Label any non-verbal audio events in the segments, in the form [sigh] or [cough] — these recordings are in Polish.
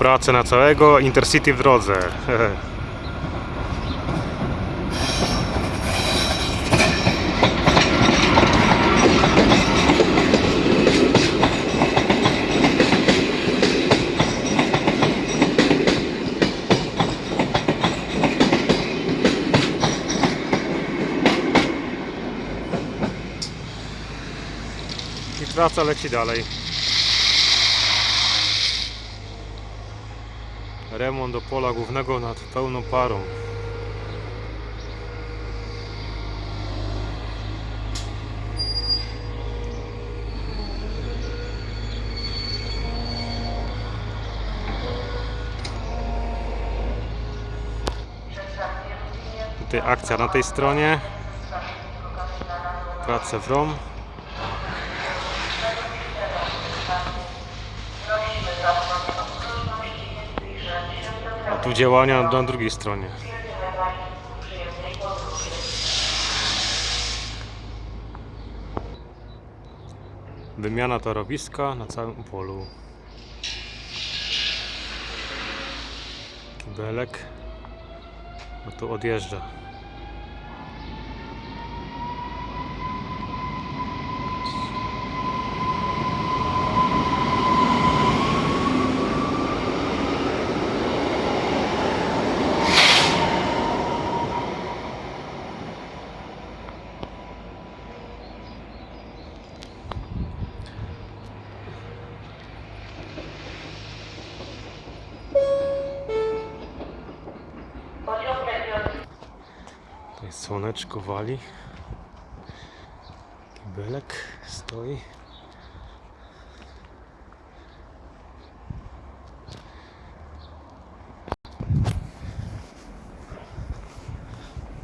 Pracę na całego Intercity w drodze. [laughs] I praca leci dalej. Remont do pola głównego nad pełną parą. Tutaj akcja na tej stronie. Prace w ROM. Tu działania na drugiej stronie. Wymiana torowiska na całym polu. Kibelek. No tu odjeżdża. Tutaj słoneczko wali. Kibelek stoi.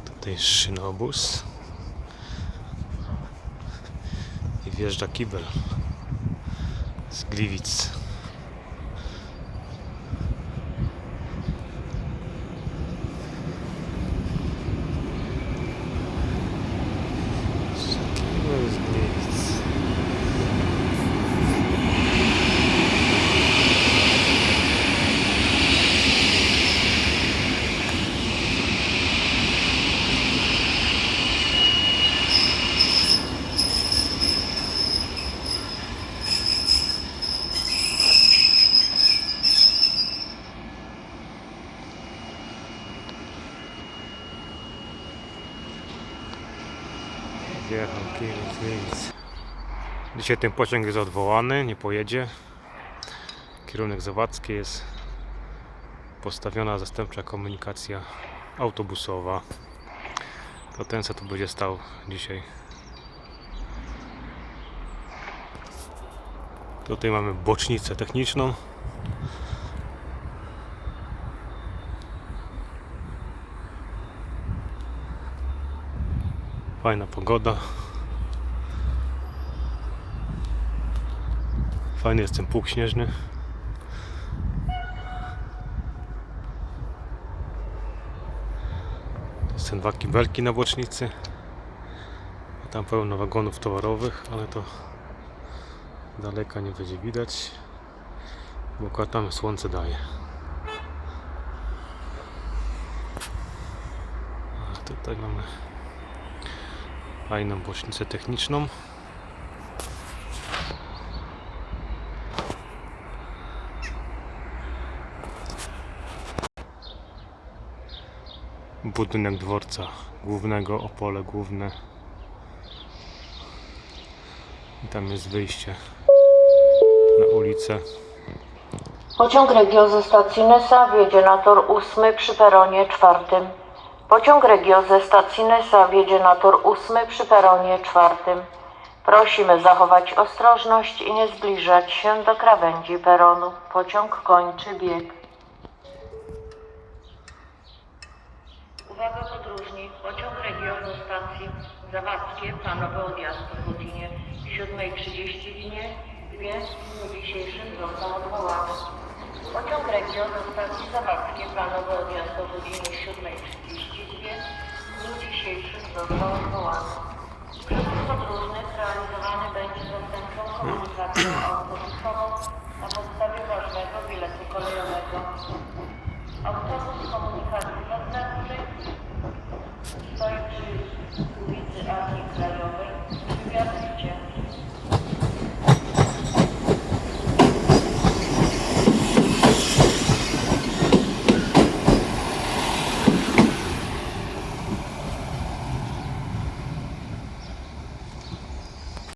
Tutaj szynobus. I wjeżdża kibel z Gliwic. Kibel z Gliwic. Gliwic. Dzisiaj ten pociąg jest odwołany, nie pojedzie. Kierunek Zawadzki jest postawiona zastępcza komunikacja autobusowa. To ten co tu będzie stał dzisiaj. Tutaj mamy bocznicę techniczną. Fajna pogoda. Fajny jest ten pług śnieżny. To są dwa kibelki na bocznicy. Tam pełno wagonów towarowych, ale to daleka nie będzie widać. Bo akurat tam słońce daje. A tutaj mamy fajną bocznicę techniczną. Budynek dworca głównego, Opole główne. I tam jest wyjście na ulicę. Pociąg Regio ze stacji Nesa wjedzie na tor 8 przy peronie 4. Pociąg Regio ze stacji Nesa wjedzie na tor 8 przy peronie 4. Prosimy zachować ostrożność i nie zbliżać się do krawędzi peronu. Pociąg kończy bieg. Uwaga podróżni, pociąg Regio ze stacji Zawadzkie, planowy odjazd o godzinie 7.30 dnie, dwie w dniu dzisiejszym został odwołany. Pociąg Regio ze stacji Zawadzkie, planowy odjazd o godzinie 7.32 w dniu dzisiejszym został odwołany. Przewóz podróżnych realizowany będzie zastępczą komunikacją autobusową